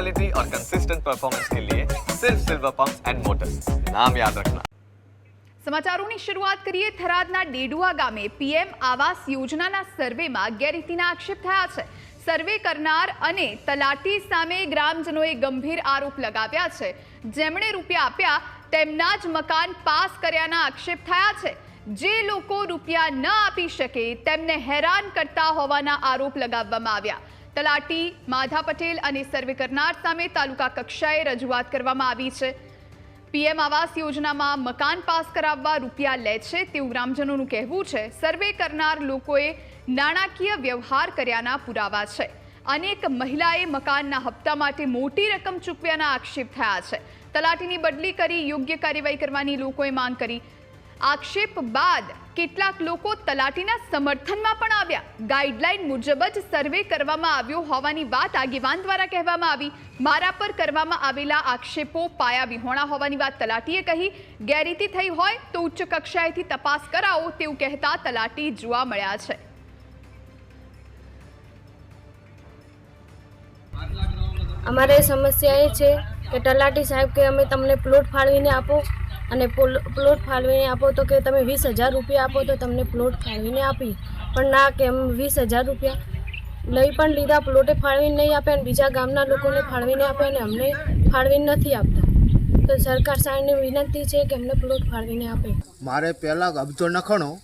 Quality और consistent performance के लिए सिर्फ सिल्वर पंप एंड मोटर्स नाम याद रखना સમાચારોની શરૂઆત કરીએ થરાદના ડેડુઆ ગામે પીએમ આવાસ યોજનાના સર્વેમાં ગેરરીતિના આક્ષેપ થયા છે સર્વે કરનાર અને તલાટી સામે ગ્રામજનોએ ગંભીર આરોપ લગાવ્યા છે જેમણે રૂપિયા આપ્યા તેમના જ મકાન પાસ કર્યાના આક્ષેપ થયા છે જે લોકો રૂપિયા ન આપી શકે તેમને હેરાન કરતા હોવાના આરોપ લગાવવામાં આવ્યા તલાટી, માધા પટેલ અને સર્વે કરનાર સામે તાલુકા કક્ષાએ રજૂઆત કરવામાં આવી છે. પીએમ આવાસ યોજનામાં મકાન પાસ કરાવવા રૂપિયા લે છે તેવું ગ્રામજનોનું કહેવું છે. સર્વે કરનાર લોકોએ નાણાકીય વ્યવહાર કર્યાના પુરાવા છે. અનેક મહિલાએ મકાનના હપ્તા માટે મોટી રકમ ચૂકવ્યાના આક્ષેપ થયા છે. તલાટીની બદલી કરી યોગ્ય કાર્યવાહી કરવાની લોકોએ માંગ કરી. આક્ષેપ બાદ કેટલાક લોકો તલાટીના સમર્થનમાં પણ આવ્યા. ગાઈડલાઈન મુજબ જ સર્વે કરવામાં આવ્યો હોવાની વાત આગેવાન દ્વારા કહેવામાં આવી. મારા પર કરવામાં આવેલા આક્ષેપો પાયા વિહોણા હોવાની વાત તલાટીએ કહી. ગેરરીતિ થઈ હોય તો ઉચ્ચ કક્ષાએથી તપાસ કરાવો તેવું કહેતા તલાટી જોવા મળ્યા છે. અમારે સમસ્યા એ છે કે તલાટી સાહેબ કે અમે તમને પ્લોટ ફાળવીને આપો. અને પોલ- પ્લોટ ફાળવીને આપો તો કે તમે વીસ હજાર રૂપિયા આપો તો તમને પ્લોટ ફાળવીને આપી. પણ ના કે અમે વીસ હજાર રૂપિયા લઈ પણ લીધા, પ્લોટે ફાળવીને નહીં આપે અને બીજા ગામના લોકોને ફાળવીને આપે અને અમને ફાળવીને નથી આપતા. તો સરકાર સાહેબને વિનંતી છે કે અમને પ્લોટ ફાળવીને આપે. મારે પહેલાં અબજો નખણો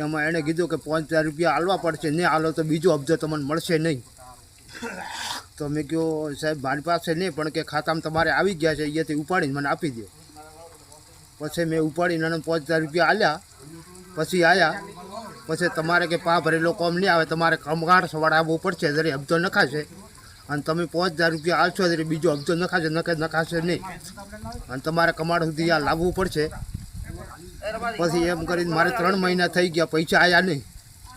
એમાં એણે કીધું કે પાંચ હજાર રૂપિયા આલવા પડશે, નહીં આલો તો બીજો અબજો તમને મળશે નહીં. તો મેં કહ્યું સાહેબ, મારી પાસે નહીં, પણ કે ખાતામાં તમારે આવી ગયા છે, અહીંયાથી ઉપાડીને મને આપી દો પછી મેં ઉપાડીને એને પાંચ રૂપિયા આલ્યા. પછી આવ્યા પછી તમારે કે પા ભરેલો કોમ નહીં આવે, તમારે કમગાર સવારે આવવું પડશે, જરી હપ્તો નખાશે. અને તમે પાંચ હજાર રૂપિયા આલશો એટલે બીજો હપ્તો નખાશે, નખે નખાશે નહીં. અને તમારે કમાડ સુધી આ લાવવું પડશે. પછી એમ કરીને મારે ત્રણ મહિના થઈ ગયા, પૈસા આવ્યા નહીં.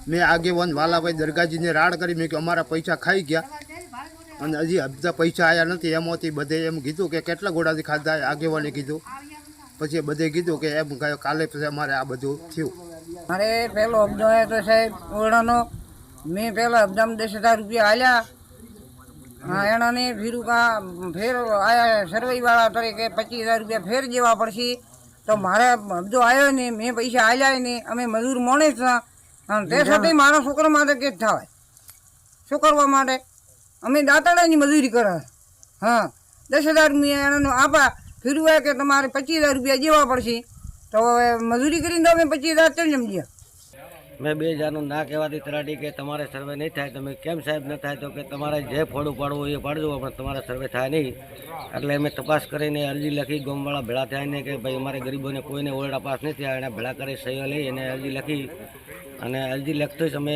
મેં આગેવાન વાલાભાઈ દરગાજીને રાડ કરી, મેં કે અમારા પૈસા ખાઈ ગયા. અને હજી હપ્તા પૈસા આવ્યા નથી, એમાંથી બધે એમ કીધું કે કેટલા ગોળાથી ખાધા, આગેવાને કીધું. પછી બધે કીધું કે એમ કાલે પછી અમારે આ બધું થયું. મારે પહેલો હપ્તો આવ્યો તો સાહેબ, ઓરડાનો. મેં પહેલાં હપ્તામાં દસ હજાર રૂપિયા આલ્યા. હા એનાને ફીરુકા ફેર આયા સર્વેવાળા તરીકે પચીસ હજાર રૂપિયા ફેર જેવા પડશે. તો મારે હપ્તો આવ્યો ને, મેં પૈસા આલ્યા નહીં અમે મજૂર મોણે જ ના. તે સાથે મારા છોકરા માટે કે જ થાય. શું કરવા માટે? અમે દાંતડાની મજૂરી કરે. હા, દસ હજાર રૂપિયા એનાનો આપા. ફીરું હોય કે તમારે પચીસ હજાર રૂપિયા જેવા પડશે? તો હવે મજૂરી કરીને તો અમે પચીસ હજાર ચડી સમજ્યા મેં બે હજારનું ના કહેવાથી તરાટી કે તમારે સર્વે નહીં થાય. તમે કેમ સાહેબ ન થાય? તો કે તમારે જે ફોડું પાડવું એ પાડજો, પણ તમારે સર્વે થાય નહીં. એટલે અમે તપાસ કરીને અરજી લખી ગોમવાળા ભેળા થયા ને કે ભાઈ અમારે ગરીબોને કોઈને ઓરડા પાસ નથી થયા એને ભેળા કરી સહીઓ લઈ અને અરજી લખી. અને અરજી લખતો જ અમે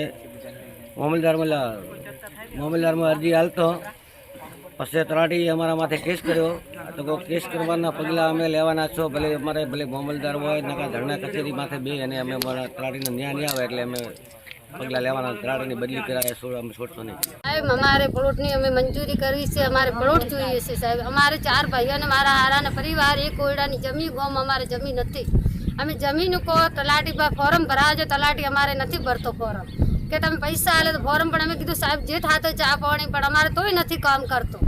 મામલદારમાં મામલદારમાં અરજી હાલતો. પછી તલાટી અમારા માથે કેસ કર્યો. તો કહો, કેસ કરવાના પગલાં અમે લેવાના છો. ભલે અમારે, ભલે મામલદાર હોય નકા ધરણા કચેરી માથે બે અને અમે અમારા તલાટીને ન્યાય નહીં આવે એટલે અમે પગલાં લેવાના. તલાટીની બદલી કરાય છોડ અમે છોડશો નહીં. સાહેબ, અમારે પ્લોટની અમે મંજૂરી કરવી છે. અમારે પ્લોટ જોઈએ છે, સાહેબ. અમારે ચાર ભાઈઓ અને મારા હારાના પરિવાર, એક ઓરડાની જમીન, ગોમ અમારે જમીન નથી. અમે જમીન કહો તલાટી ફોર્મ ભરાવજો. તલાટી અમારે નથી ભરતો ફોર્મ. કે તમે પૈસા આલે તો ફોર્મ પણ અમે કીધું, સાહેબ, જે થાતો ચા પાણી, પણ અમારે તોય નથી કામ કરતો.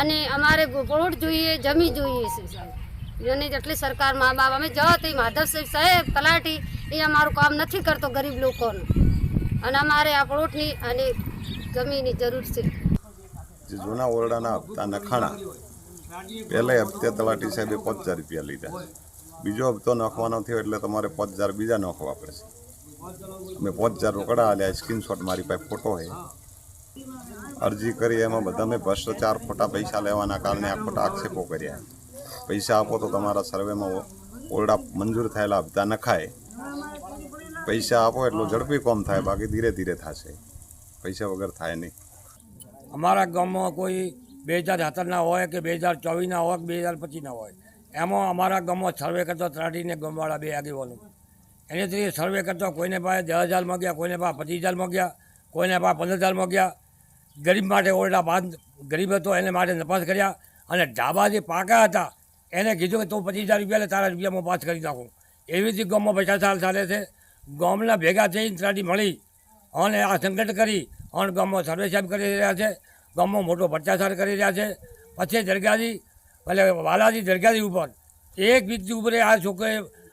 અને અમારે પ્લોટ જોઈએ જમીન જોઈએ છે, સાહેબ. અને જેટલી સરકાર મા બાપ, અમે જાઓ તો માધવ સાહેબ તલાટી, એ અમારું કામ નથી કરતો ગરીબ લોકોનું. અને અમારે આ પ્લોટની અને જમીનની જરૂર છે. જૂના ઓરડાના હપ્તા નખાણા, પહેલા હપ્તે તલાટી સાહેબે પાંચ હજાર રૂપિયા લીધા. બીજો હપ્તો નાખવાનો થયો એટલે તમારે પાંચ હજાર બીજા નાખવા પડશે. અમે પાંચ હજાર રોકડા આલ્યા સ્ક્રીનશોટ મારી પાસે ફોટો છે. અરજી કરી, એમાં બધા મેં ભ્રષ્ટાચાર ખોટા પૈસા લેવાના કારણે આ ખોટા આક્ષેપો કર્યા. પૈસા આપો તો તમારા સર્વેમાં ઓરડા મંજૂર થયેલા બધા નખાય. પૈસા આપો એટલું ઝડપી કોમ થાય, બાકી ધીરે ધીરે થશે. પૈસા વગર થાય નહીં. અમારા ગામમાં કોઈ બે હજાર સત્તરના હોય કે બે હજાર ચોવીસના હોય કે બે હજાર પચીસના હોય, એમાં અમારા ગામમાં સર્વે કરતો ત્રાટીને ગામવાળા બે આગેવાનો. એનેથી સર્વે કરતા કોઈને પાસે દસ હજાર માગ્યા, કોઈને પાસે પચીસ હજાર માગ્યા, કોઈને પાસે પંદર હજાર માગ્યા. ગરીબ માટે ઓરડા બાંધ, ગરીબ હતો એને માટે નપાસ કર્યા અને ઢાબા જે પાકા હતા, એને કીધું કે તું પચીસ હજાર રૂપિયા તારા રૂપિયામાં પાસ કરી નાખું. એવી રીતે ગામમાં પૈસા ચાલ ચાલે છે. ગામના ભેગા થઈને ત્રાટી મળી અને આ સંકટ કરી અને ગામમાં સર્વે સાહેબ કરી રહ્યા છે, ગામમાં મોટો ભ્રષ્ટાચાર કરી રહ્યા છે. પછી દરગાહથી એટલે વાલાજી દરગાહથી ઉપર, એક વ્યક્તિ ઉપર આ છોકરે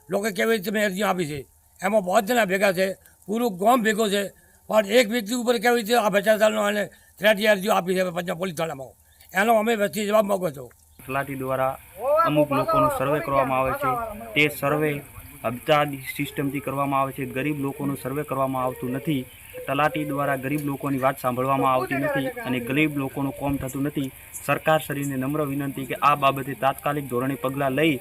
લોકો કેવી રીતે મેં અરજી આપી છે? એમાં બહુ જણા ભેગા છે, પૂરું ગામ ભેગો છે, પણ એક વ્યક્તિ ઉપર કેવી રીતે આ ભ્રષ્ટાચારનો અને ત્રેટી અરજીઓ આપી છે પંજાબ પોલીસ થાણામાં. એનો અમે વ્યક્તિ જવાબ માગો છો. તલાટી દ્વારા અમુક લોકોનું સર્વે કરવામાં આવે છે. તે સર્વે હપ્તા સિસ્ટમથી કરવામાં આવે છે. ગરીબ લોકોનું સર્વે કરવામાં આવતું નથી. તલાટી દ્વારા ગરીબ લોકોની વાત સાંભળવામાં આવતી નથી અને ગરીબ લોકોનું કોમ થતું નથી. સરકાર શ્રીને નમ્ર વિનંતી કે આ બાબતે તાત્કાલિક ધોરણે પગલાં લઈ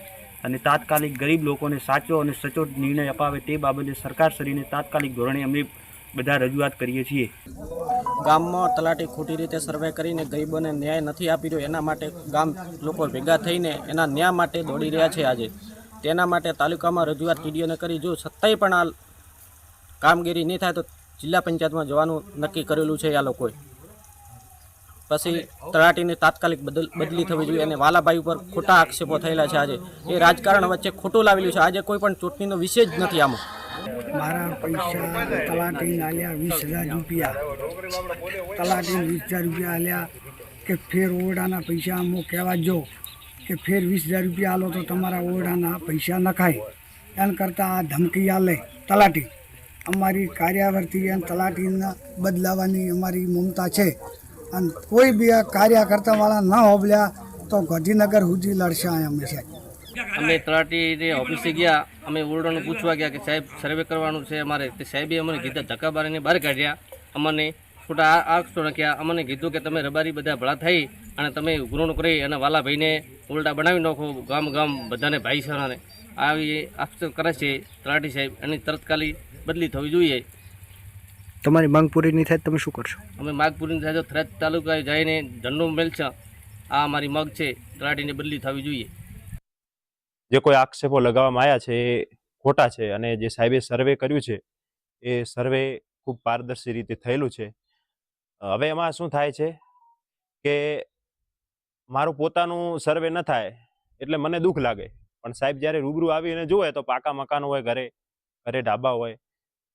અને તાત્કાલિક ગરીબ લોકોને સાચો અને સચોટ નિર્ણય અપાવે તે બાબતે સરકાર શ્રીને તાત્કાલિક ધોરણે અમે બધા રજૂઆત કરીએ છીએ. ગામમાં તલાટી ખોટી રીતે સર્વે કરીને ગરીબોને ન્યાય નથી આપી રહ્યો, એના માટે ગામ લોકો ભેગા થઈને એના ન્યાય માટે દોડી રહ્યા છે આજે. તેના માટે તાલુકામાં રજૂઆત ટીડીઓને કરી, જો સત્તાએ પણ આ કામગીરી નહીં થાય તો જિલ્લા પંચાયતમાં જવાનું નક્કી કરેલું છે આ લોકોએ. પછી તલાટીની તાત્કાલિક બદલ બદલી થવી જોઈએ અને વાલાભાઈ ઉપર ખોટા આક્ષેપો થયેલા છે આજે. એ રાજકારણ વચ્ચે ખોટું લાવેલું છે. આજે કોઈ પણ ચૂંટણીનો વિષય જ નથી આમાં. મારા પૈસા તલાટીને આલ્યા વીસ હજાર રૂપિયા. તલાટીને વીસ હજાર રૂપિયા આલ્યા કે ફેર ઓરડાના પૈસા અમુક કહેવા જો કે ફેર વીસ હજાર રૂપિયા આલો તો તમારા ઓરડાના પૈસા નખાય. એમ કરતાં આ ધમકી આલે તલાટી. અમારી કાર્યવર્તી અને તલાટીના બદલાવાની અમારી મમતા છે. અને કોઈ બી આ કાર્યકર્તાવાળા ન હોબલ્યા તો ગાંધીનગર સુધી લડશે અમે સાહેબ અમે તલાટીની ઓફિસે ગયા. અમે ઓરડાનું પૂછવા ગયા કે સાહેબ સર્વે કરવાનું છે અમારે. તે સાહેબે અમને કીધા ધક્કા બારીને બહાર કાઢ્યા. અમને ખોટા આક્ષો નાખ્યા. અમને કીધું કે તમે રબારી બધા ભળા થઈ અને તમે ગુરુણ કરી અને વાલાભાઈને ઓરડા બનાવી નાખો. ગામ ગામ બધાને ભાઈચારાને. આવી આક્ષેપ કરે છે તલાટી સાહેબ. એની તરતકાલી બદલી થવી જોઈએ. તમારી માંગ પૂરી નહીં થાય તમે શું કરશો? અમે માગપુરી થાય તો થરાદ તાલુકાએ જઈને ઝંડો મેલ છે આ અમારી મગ છે તલાટીને બદલી થવી જોઈએ. જે કોઈ આક્ષેપો લગાવવામાં આવ્યા છે એ ખોટા છે અને જે સાહેબે સર્વે કર્યું છે એ સર્વે ખૂબ પારદર્શી રીતે થયેલું છે. હવે એમાં શું થાય છે કે મારું પોતાનું સર્વે ન થાય એટલે મને દુઃખ લાગે. પણ સાહેબ જ્યારે રૂબરૂ આવીને જુએ તો પાકા મકાન હોય ઘરે ઘરે ઢાબા હોય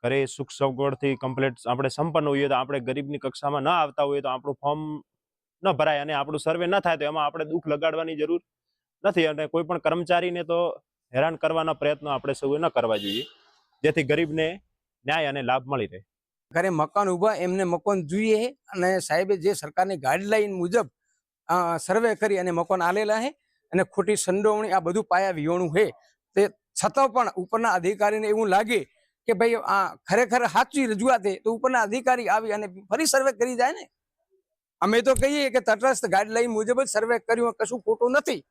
ઘરે સુખ સગવડથી કમ્પ્લીટ આપણે સંપન્ન હોઈએ તો આપણે ગરીબની કક્ષામાં ન આવતા હોઈએ તો આપણું ફોર્મ ન ભરાય અને આપણું સર્વે ન થાય તો એમાં આપણે દુઃખ લગાડવાની જરૂર નથી અને કોઈ પણ કર્મચારીને તો હેરાન કરવાના પ્રયત્નો આપણે સૌએ ન કરવા જોઈએ. જેથી ગરીબને ન્યાય અને લાભ મળી રહે. ઘરે મકાન ઊભા એમને મકાન જોઈએ અને સાહેબે જે સરકારની ગાઈડલાઈન મુજબ સર્વે કરી અને મકાન આલેલા છે અને ખોટી સંડોવણી આ બધું પાયા વિહોણું છે તે છતાં પણ ઉપરના અધિકારીને એવું લાગે કે ભાઈ, આ ખરેખર સાચી રજૂઆત તો ઉપરના અધિકારી આવી અને ફરી સર્વે કરી જાય ને? અમે તો કહીએ કે તટસ્થ ગાઈડલાઈન મુજબ જ સર્વે કર્યું કશું ખોટું નથી.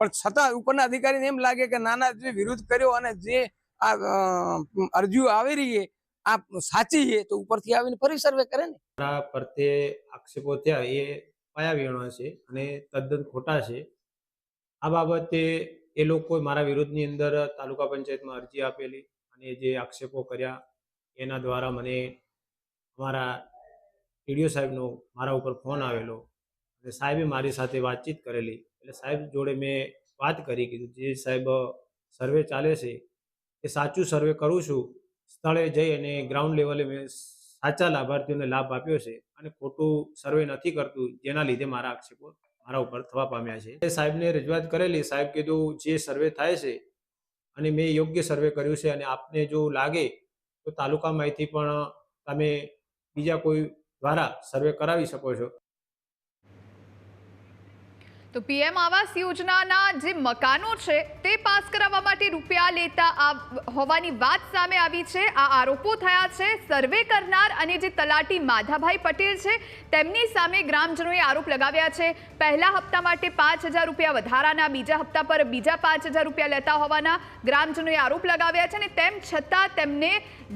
પણ છતાં ઉપરના અધિકારીને એમ લાગે કે નાના જે વિરોધ કર્યો અને જે આ અરજીઓ આવી રહી આ સાચી છે, તો ઉપરથી આવીને ફરી સર્વે કરે ને? પ્રત્યે આક્ષેપો થયા, એ પાયા વિહોણા છે અને તદ્દન ખોટા છે. આ બાબતે એ લોકોએ મારા વિરોધની અંદર તાલુકા પંચાયતમાં અરજી આપેલી. અને જે આક્ષેપો કર્યા એના દ્વારા મને અમારા ટીડીઓ સાહેબનો મારા ઉપર ફોન આવેલો. અને સાહેબે મારી સાથે વાતચીત કરેલી. એટલે સાહેબ જોડે મેં વાત કરી કીધું જે સાહેબ સર્વે ચાલે છે એ સાચું સર્વે કરું છું. સ્થળે જઈ અને ગ્રાઉન્ડ લેવલે મેં સાચા લાભાર્થીઓને લાભ આપ્યો છે અને ખોટું સર્વે નથી કરતું જેના લીધે મારા આક્ષેપો મારા ઉપર થવા પામ્યા છે. સાહેબને રજૂઆત કરેલી. સાહેબ કીધું, જે સર્વે થાય છે અને મેં યોગ્ય સર્વે કર્યું છે અને આપને જો લાગે, તો તાલુકામાંથી પણ તમે બીજા કોઈ દ્વારા સર્વે કરાવી શકો છો. તો પીએમ આવાસ યોજનાના જે મકાનો છે તે પાસ કરાવવા માટે રૂપિયા લેતા હોવાની વાત સામે આવી છે. આ આરોપો થયા છે. સર્વે કરનાર અને જે તલાટી માધાભાઈ પટેલ છે, તેમની સામે ગ્રામજનોએ આરોપ લગાવ્યા છે. પહેલા હપ્તા માટે પાંચ રૂપિયા વધારાના, બીજા હપ્તા પર બીજા પાંચ રૂપિયા લેતા હોવાના ગ્રામજનોએ આરોપ લગાવ્યા છે અને તેમ છતાં તેમને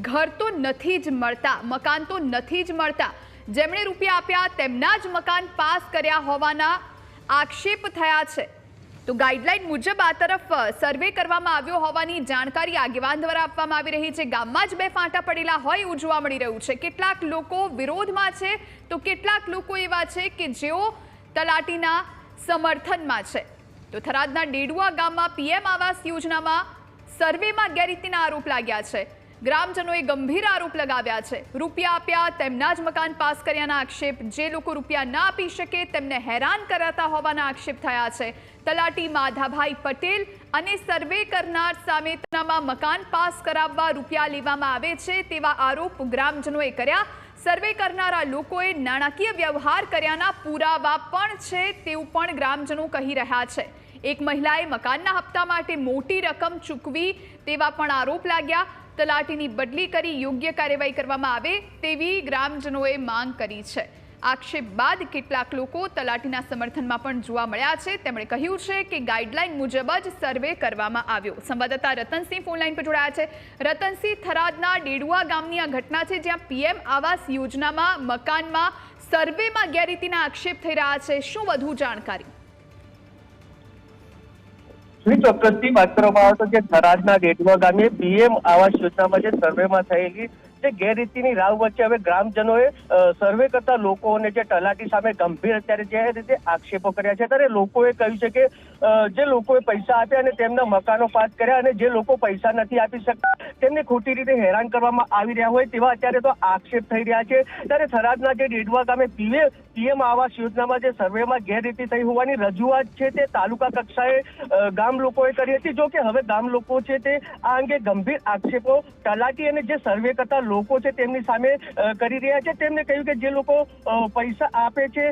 ઘર તો નથી જ મળતા, મકાન તો નથી જ મળતા. જેમણે રૂપિયા આપ્યા તેમના જ મકાન પાસ કર્યા હોવાના આક્ષેપ થયા છે. તો ગાઈડલાઈન મુજબ આ તરફ સર્વે કરવામાં આવ્યો હોવાની જાણકારી આગેવાન દ્વારા આપવામાં આવી રહી છે. ગામમાં જ બે ફાંટા પડેલા હોય એવું જોવા મળી રહ્યું છે. કેટલાક લોકો વિરોધમાં છે. તો કેટલાક લોકો એવા છે કે જેઓ તલાટીના સમર્થનમાં છે. તો થરાદના ડેડુઆ ગામમાં પીએમ આવાસ યોજનામાં સર્વેમાં ગેરરીતિના આરોપ લાગ્યા છે. ગ્રામજનોએ ગંભીર આરોપ લગાવ્યા છે. રૂપિયા આપ્યા, તેમના જ મકાન પાસ કર્યાના આક્ષેપ. જે લોકો રૂપિયા ના આપી શકે તેમને હેરાન કરાતા હોવાના આક્ષેપ થયા છે. તલાટી માધાભાઈ પટેલ અને સર્વે કરનાર સામે મકાન પાસ કરાવવા રૂપિયા લેવામાં આવે છે તેવા આરોપ ગ્રામજનોએ કર્યા. સર્વે કરનારા લોકોએ નાણાકીય વ્યવહાર કર્યાના પુરાવા પણ છે તેવું પણ ગ્રામજનો કહી રહ્યા છે. એક મહિલાએ મકાનના હપ્તા માટે મોટી રકમ ચૂકવી તેવા પણ આરોપ લાગ્યા. તલાટીની બદલી કરી યોગ્ય કાર્યવાહી કરવામાં આવે તેવી ગ્રામજનોએ માંગ કરી છે. આક્ષેપ બાદ કેટલાક લોકો તલાટીના સમર્થનમાં પણ જોવા મળ્યા છે. તેમણે કહ્યું છે કે ગાઈડલાઈન મુજબ જ સર્વે કરવામાં આવ્યો. સંવાદદાતા રતનસિંહ ફોનલાઈન પર જોડાયા છે. રતનસિંહ, થરાદના ડેડુઆ ગામની આ ઘટના છે જ્યાં પીએમ આવાસ યોજનામાં મકાનમાં સર્વેમાં ગેરરીતિના આક્ષેપ થઈ રહ્યા છે. શું વધુ જાણકારી? શ્રી ચોક્કસથી વાત કરવામાં આવે તો જે થરાદના ડેટવા ગામે પીએમ આવાસ યોજનામાં જે સર્વેમાં થયેલી જે ગેરરીતિની રાવ વચ્ચે હવે ગ્રામજનોએ સર્વે કરતા લોકોને જે તલાટી સામે ગંભીર અત્યારે જે રીતે આક્ષેપો કર્યા છે, ત્યારે લોકોએ કહ્યું છે કે જે લોકોએ પૈસા આપ્યા અને તેમના મકાનો પાસ કર્યા અને જે લોકો પૈસા નથી આપી શકતા, તેમને ખોટી રીતે હેરાન કરવામાં આવી રહ્યા હોય તેવા અત્યારે તો આક્ષેપ થઈ રહ્યા છે. ત્યારે થરાદના જે ડેડવા ગામે પીએ પીએમ આવાસ યોજનામાં જે સર્વેમાં ગેરરીતિ થઈ હોવાની રજૂઆત છે, તે તાલુકા કક્ષાએ ગામ લોકોએ કરી હતી. જો કે હવે ગામ લોકો છે તે આ અંગે ગંભીર આક્ષેપો, તલાટી અને જે સર્વે કરતા લોકો છે તેમની સામે કરી રહ્યા છે. તેમને કહ્યું કે જે લોકો પૈસા આપે છે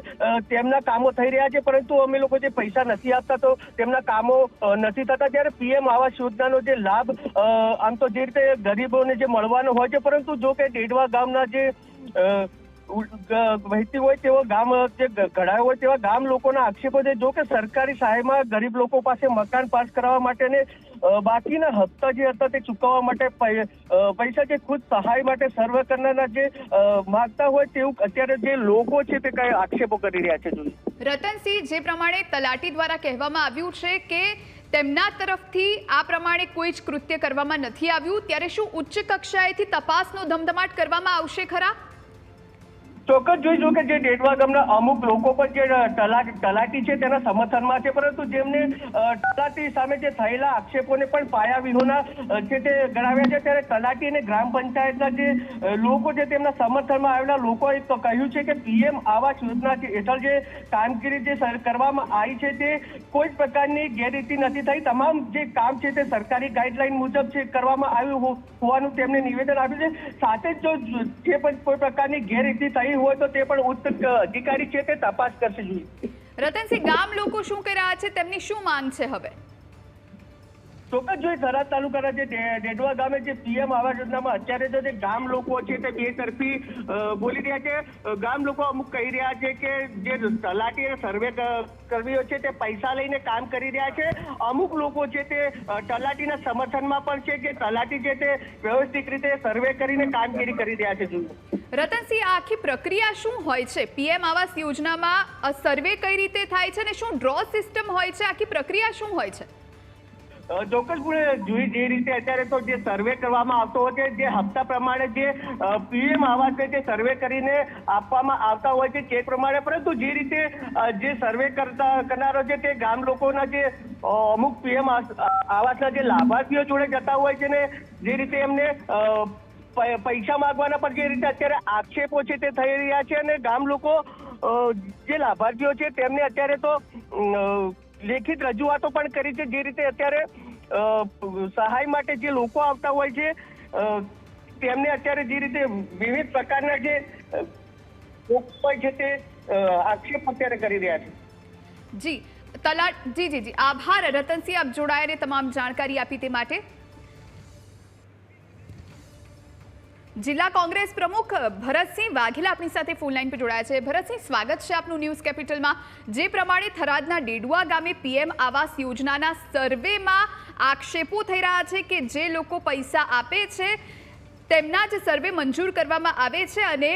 તેમના કામો થઈ રહ્યા છે પરંતુ અમે લોકો જે પૈસા નથી આપતા તો તેમના કામો નથી થતા. ત્યારે પીએમ આવાસ યોજનાનો જે લાભ આમ તો જે રીતે ગરીબોને જે મળવાનો હોય છે પરંતુ જો કે ડેડવા ગામના જે અ, વહેતી હોય તેવા ગામ, જે ઘડાયો હોય તેવા ગામ લોકોના આક્ષેપો છે. જો કે સરકારી સહાયમાં ગરીબ લોકો પાસે મકાન પાસ કરાવવા માટે ને બાકીના હપ્તા જે હતા તે ચૂકવવા માટે પૈસા જે ખુદ સહાય માટે સર્વે કરનારના જે માગતા હોય તેવું અત્યારે જે લોકો છે તે કઈ આક્ષેપો કરી રહ્યા છે રતનસિંહ, જે પ્રમાણે તલાટી દ્વારા કહેવામાં આવ્યું છે કે તેમના તરફથી આ પ્રમાણે કોઈ જ કૃત્ય કરવામાં નથી આવ્યું. ત્યારે શું ઉચ્ચ કક્ષાએથી તપાસનો ધમધમાટ કરવામાં આવશે ખરા? ચોક્કસ જોઈશું કે જે ડેડવા ગામના અમુક લોકો પણ જે તલાટી તલાટી છે તેના સમર્થનમાં છે, પરંતુ જેમને તલાટી સામે જે થયેલા આક્ષેપોને પણ પાયા વિહોના છે તે ગણાવ્યા છે, ત્યારે તલાટી અને ગ્રામ પંચાયતના જે લોકો છે તેમના સમર્થનમાં આવેલા લોકોએ તો કહ્યું છે કે પીએમ આવાસ યોજના હેઠળ જે કામગીરી જે કરવામાં આવી છે તે કોઈ જ પ્રકારની ગેરરીતિ નથી થઈ. તમામ જે કામ છે તે સરકારી ગાઈડલાઈન મુજબ છે, કરવામાં આવ્યું હોવાનું તેમણે નિવેદન આપ્યું છે. સાથે જ જો જો જે પણ કોઈ પ્રકારની ગેરરીતિ થઈ હોય તો તે પણ ઉચ્ચ અધિકારી છે તે તપાસ કરશે. જોઈએ રતનસિંહ, ગામ લોકો શું કરી રહ્યા છે? તેમની શું માંગ છે હવે? ચોક્કસ જોઈ થરાદ તાલુકાના જે ડેડવા ગામે જે પીએમ આવાસ યોજનામાં અત્યારે જો જે ગામ લોકો છે તે બે તરફી બોલી રહ્યા છે. ગામ લોકો અમુક કહી રહ્યા છે કે જે તલાટી અને સર્વે કર્મીઓ છે તે પૈસા લઈને કામ કરી રહ્યા છે. અમુક લોકો છે તે તલાટીના સમર્થનમાં પણ છે કે તલાટી છે તે વ્યવસ્થિત રીતે સર્વે કરીને કામગીરી કરી રહ્યા છે. રતનસિંહ, આખી પ્રક્રિયા શું હોય છે? પીએમ આવાસ યોજનામાં સર્વે કઈ રીતે થાય છે અને શું ડ્રો સિસ્ટમ હોય છે? આખી પ્રક્રિયા શું હોય છે? ચોક્કસપણે જોઈ જે રીતે અત્યારે તો જે સર્વે કરવામાં આવતો હોય છે, જે હપ્તા પ્રમાણે જે પીએમ આવાસ છે તે સર્વે કરીને આપવામાં આવતા હોય છે ચેક પ્રમાણે, પરંતુ જે રીતે જે સર્વે કરતા, કરનારો છે તે ગામ લોકોના જે અમુક પીએમ આવાસના જે લાભાર્થીઓ જોડે જતા હોય છે ને, જે રીતે એમને પૈસા માંગવાના પણ જે રીતે અત્યારે આક્ષેપો છે તે થઈ રહ્યા છે અને ગામ લોકો જે લાભાર્થીઓ છે તેમને અત્યારે તો લેખિત રજૂઆતો પણ કરી છે જે રીતે અત્યારે સહાય માટે જે લોકો આવતા હોય છે તેમને અત્યારે જે રીતે વિવિધ પ્રકારના જે હોય છે તે આક્ષેપ અત્યારે કરી રહ્યા છે. જી, તલાટ, જી જી જી. આભાર. રતનસિંહ, આપ જોડાઈને તમામ જાણકારી આપી તે માટે. જિલ્લા કોંગ્રેસ પ્રમુખ ભરતસિંહ વાઘેલા આપણી સાથે ફોન લાઈન પર જોડાયા છે. ભરતસિંહ, સ્વાગત છે આપનું ન્યૂઝ કેપિટલમાં જે પ્રમાણે થરાદના ડેડુઆ ગામે પીએમ આવાસ યોજનાના સર્વેમાં આક્ષેપો થઈ રહ્યા છે કે જે લોકો પૈસા આપે છે, તેમના જ સર્વે મંજૂર કરવામાં આવે છે અને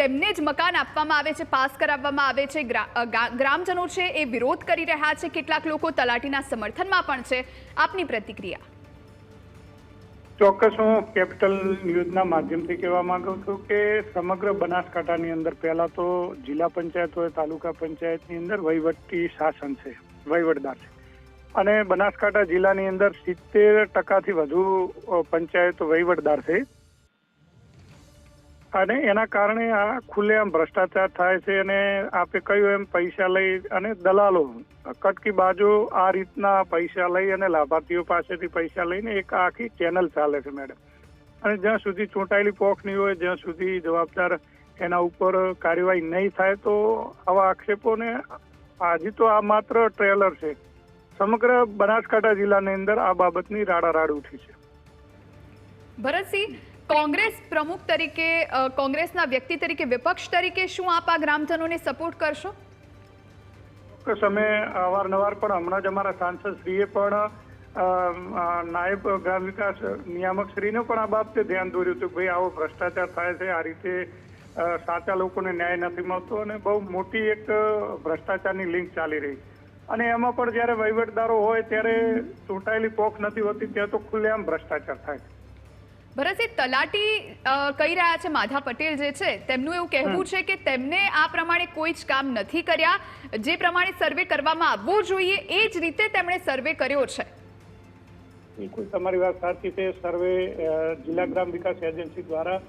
તેમને જ મકાન આપવામાં આવે છે, પાસ કરાવવામાં આવે છે. ગ્રામજનો છે એ વિરોધ કરી રહ્યા છે. કેટલાક લોકો તલાટીના સમર્થનમાં પણ છે. આપની પ્રતિક્રિયા. ચોક્કસ હું કેપિટલ ન્યૂઝના માધ્યમથી કહેવા માંગુ છું કે સમગ્ર બનાસકાંઠાની અંદર પહેલા તો જિલ્લા પંચાયત હોય, તાલુકા પંચાયતની અંદર વહીવટી શાસન છે, વહીવટદાર છે. અને બનાસકાંઠા જિલ્લાની અંદર સિત્તેર ટકાથી વધુ પંચાયત વહીવટદાર છે. અને એના કારણે આ ખુલ્લેઆમ ભ્રષ્ટાચાર થાય છે અને આપે કહ્યું એમ પૈસા લઈ અને દલાલો કટકી બાજુ આ રીતના પૈસા લઈ અને લાભાર્થીઓ પાસેથી પૈસા લઈને એક આખી ચેનલ ચાલે છે મેડમ અને જ્યાં સુધી ચૂંટાયેલી પોખ નહીં હોય, જ્યાં સુધી જવાબદાર એના ઉપર કાર્યવાહી નહીં થાય, તો આવા આક્ષેપોને હજી તો આ માત્ર ટ્રેલર છે. સમગ્ર બનાસકાંઠા જિલ્લાની અંદર આ બાબતની રાડારાડ ઉઠી છે. ભરતસિંહ કોંગ્રેસ પ્રમુખ તરીકે કોંગ્રેસના વ્યક્તિ તરીકે વિપક્ષ તરીકે શું આપ આ ગ્રામજનોને સપોર્ટ કરશો? ચોક્કસ અમે અવારનવાર પણ હમણાં જ અમારા સાંસદ શ્રીએ પણ નાયબ ગ્રામ વિકાસ નિયામક શ્રીને પણ આ બાબતે ધ્યાન દોર્યું હતું કે ભાઈ આવો ભ્રષ્ટાચાર થાય છે આ રીતે સાચા લોકોને ન્યાય નથી મળતો અને બહુ મોટી એક ભ્રષ્ટાચારની લિંક ચાલી રહી અને એમાં પણ જ્યારે વહીવટદારો હોય ત્યારે ચૂંટાયેલી પોખ નથી હોતી ત્યાં તો ખુલ્લેઆમ ભ્રષ્ટાચાર થાય છે. ભરતસિંહ તલાટી કહી રહ્યા છે માધા પટેલ જે છે તેમનું એવું કહેવું છે કે તેમને આ પ્રમાણે કોઈ જ કામ નથી કર્યા. જે પ્રમાણે સર્વે કરવામાં આવવો જોઈએ એ જ રીતે તેમણે સર્વે કર્યો છે. બિલકુલ તમારી વાત સાચી છે. સર્વે જિલ્લા ગ્રામ વિકાસ એજન્સી દ્વારા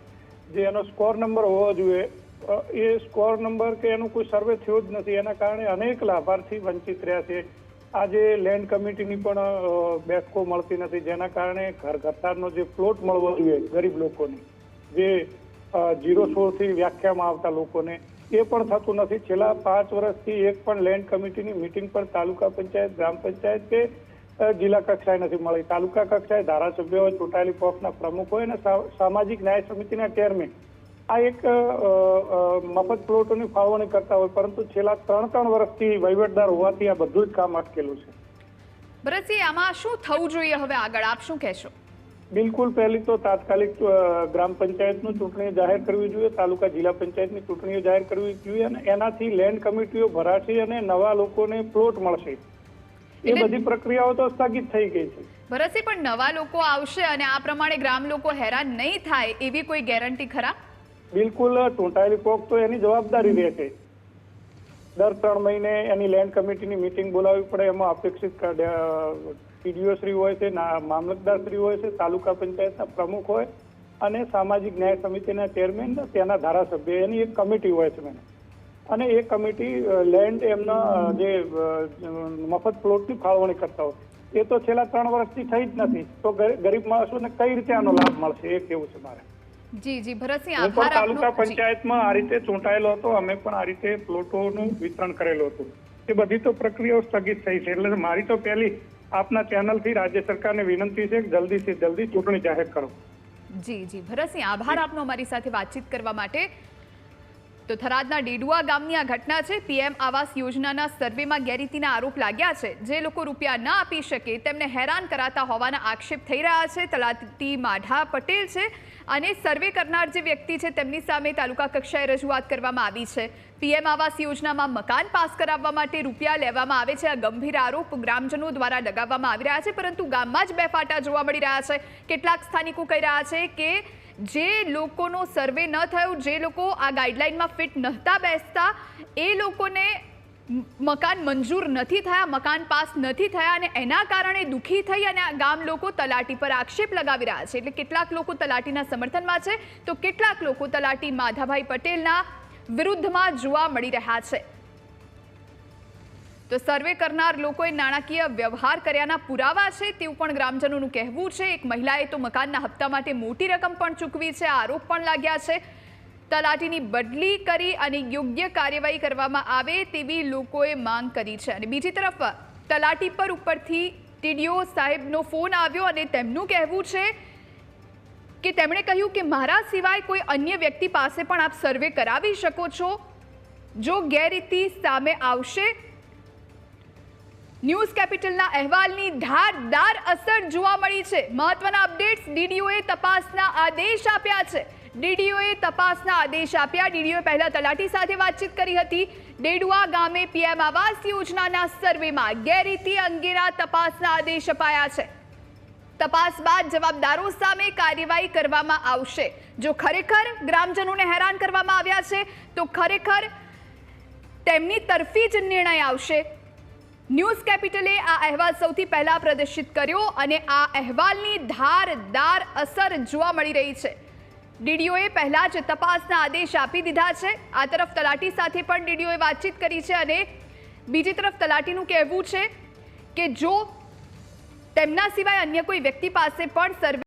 જે એનો સ્કોર નંબર હોવો જોઈએ એ સ્કોર નંબર કે એનું કોઈ સર્વે થયો જ નથી. એના કારણે અનેક લાભાર્થી વંચિત રહ્યા છે. આજે લેન્ડ કમિટીની પણ બેઠકો મળતી નથી. જેના કારણે ઘર ઘરતારનો જે પ્લોટ મળવો જોઈએ ગરીબ લોકોને, જે જીરો સોળથી વ્યાખ્યામાં આવતા લોકોને, એ પણ થતું નથી. છેલ્લા પાંચ વર્ષથી એક પણ લેન્ડ કમિટીની મિટિંગ પણ તાલુકા પંચાયત, ગ્રામ પંચાયત કે જિલ્લા કક્ષાએ નથી મળી. તાલુકા કક્ષાએ ધારાસભ્યો, ચૂંટાયેલી પક્ષના પ્રમુખ હોય અને સામાજિક ન્યાય સમિતિના ચેરમેન આ એક મફત પ્લોટોની ફાળવણી કરતા હોય પરંતુ છેલ્લા ત્રણ ત્રણ વર્ષથી વહીવટદાર હોવાથી આ બધું જ કામ અટકેલું છે. ભરતસિંહ આમાં શું થવું જોઈએ હવે આગળ? આપ શું કહેશો? બિલકુલ પહેલી તો તાત્કાલિક ગ્રામ પંચાયતનું ચૂંટણી જાહેર કરવી જોઈએ તાલુકા જિલ્લા પંચાયતની ચૂંટણીઓ જાહેર કરવી જોઈએ અને એનાથી લેન્ડ કમિટીઓ ભરાશે અને નવા લોકોને પ્લોટ મળશે. એ બધી પ્રક્રિયાઓ તો સ્થગિત થઈ ગઈ છે. ભરતસિંહ પણ નવા લોકો આવશે અને આ પ્રમાણે ગ્રામ લોકો હેરાન નહીં થાય એવી કોઈ ગેરંટી ખરા? બિલકુલ ચૂંટાયેલી કોક તો એની જવાબદારી રહે છે. દર ત્રણ મહિને એની લેન્ડ કમિટીની મિટિંગ બોલાવવી પડે, એમાં અપેક્ષિત ટીડીઓ શ્રી હોય છે મામલતદાર શ્રી હોય છે, તાલુકા પંચાયતના પ્રમુખ હોય અને સામાજિક ન્યાય સમિતિના ચેરમેન તેના ધારાસભ્ય, એની એક કમિટી હોય છે મેડમ અને એ કમિટી લેન્ડ એમના જે મફત પ્લોટની ફાળવણી કરતા હોય. એ તો છેલ્લા ત્રણ વર્ષથી થઈ જ નથી. તો ગરીબ માણસોને કઈ રીતે આનો લાભ મળશે? એ કેવું છે મારે? જી જી ભરતસિંહ હું પણ આભાર તાલુકા. પંચાયતમાં આ રીતે ચૂંટાયેલો હતો. અમે પણ આ રીતે પ્લોટોનું વિતરણ કરેલું હતું. એ બધી તો પ્રક્રિયાઓ સ્થગિત થઈ છે. એટલે મારી તો પહેલી આપના ચેનલથી રાજ્ય સરકારને વિનંતી છે કે જલ્દીથી જલ્દી ચૂંટણી જાહેર કરો. જી જી. ભરતસિંહ આભાર આપનો અમારી સાથે વાતચીત કરવા માટે. તો થરાદના ડેડુઆ ગામની આ ઘટના છે. પીએમ આવાસ યોજનાના સર્વેમાં ગેરરીતિના આરોપ લાગ્યા છે. જે લોકો રૂપિયા ન આપી શકે તેમને હેરાન કરાતા હોવાના આક્ષેપ થઈ રહ્યા છે. તલાટી માઢા પટેલ છે. અને સર્વે કરનાર જે વ્યક્તિ છે, તેમની સામે તાલુકા કક્ષાએ રજૂઆત કરવામાં આવી છે. પીએમ આવાસ યોજનામાં મકાન પાસ કરાવવા માટે રૂપિયા લેવામાં આવે છે. આ ગંભીર આરોપ ગ્રામજનો દ્વારા લગાવવામાં આવી રહ્યા છે, પરંતુ ગામમાં જ બે ફાટા જોવા મળી રહ્યા છે. કેટલાક સ્થાનિકો કહી રહ્યા છે કે જે લોકોનો સર્વે ન થયો, જે લોકો આ ગાઈડલાઇનમાં ફિટ નહોતા બેસતા, એ લોકોને મકાન મંજૂર નથી થયા, મકાન પાસ નથી થયા અને એના કારણે દુઃખી થઈ અને ગામ લોકો તલાટી પર આક્ષેપ લગાવી રહ્યા છે. એટલે કેટલાક લોકો તલાટીના સમર્થનમાં છે. તો કેટલાક લોકો તલાટી માધાભાઈ પટેલના વિરુદ્ધમાં જોવા મળી રહ્યા છે. તો સર્વે કરનાર લોકોએ નાણાકીય વ્યવહાર કર્યાના પુરાવા છે. તેવું પણ ગ્રામજનોનું કહેવું છે. એક મહિલાએ તો મકાનના હપ્તા માટે મોટી રકમ પણ ચૂકવી છે. આરોપ પણ લાગ્યા છે. તલાટીની બદલી કરી અને યોગ્ય કાર્યવાહી કરવામાં આવે તેવી લોકોએ માંગ કરી છે. અને બીજી તરફ, તલાટી પર ઉપરથી ટીડીઓ સાહેબનો ફોન આવ્યો અને તેમનું કહેવું છે કે તેમણે કહ્યું કે મારા સિવાય કોઈ અન્ય વ્યક્તિ પાસે પણ આપ સર્વે કરાવી શકો છો. જો ગેરરીતિ સામે આવશે, ન્યૂઝ કેપિટલના અહેવાલની ધારદાર અસર જોવા મળી છે. મહત્વના અપડેટ્સ ડીડીઓએ તપાસના આદેશ આપ્યા છે. ડીડીઓએ તપાસના આદેશ આપ્યા. ડીડીઓએ પહેલા તલાટી સાથે વાતચીત કરી હતી. ડેડુઆ ગામે પીએમ આવાસ યોજનાના સર્વેમાં ગેરરીતિ અંગેના તપાસના આદેશ અપાયા છે. તપાસ બાદ જવાબદારો સામે કાર્યવાહી કરવામાં આવશે. જો ખરેખર ગ્રામજનોને હેરાન કરવામાં આવ્યા છે, તો ખરેખર તેમની તરફી જ નિર્ણય આવશે. ન્યૂઝ કેપિટલે આ અહેવાલ સૌથી પહેલા પ્રદર્શિત કર્યો અને આ અહેવાલની ધારદાર અસર જોવા મળી રહી છે. ડીડીઓએ પહેલા જ તપાસના આદેશ આપી દીધા છે. આ તરફ તલાટી સાથે પણ ડીડીઓએ વાતચીત કરી છે અને બીજી તરફ તલાટીનું કહેવું છે કે જો તેમના સિવાય અન્ય કોઈ વ્યક્તિ પાસે પણ સર્વે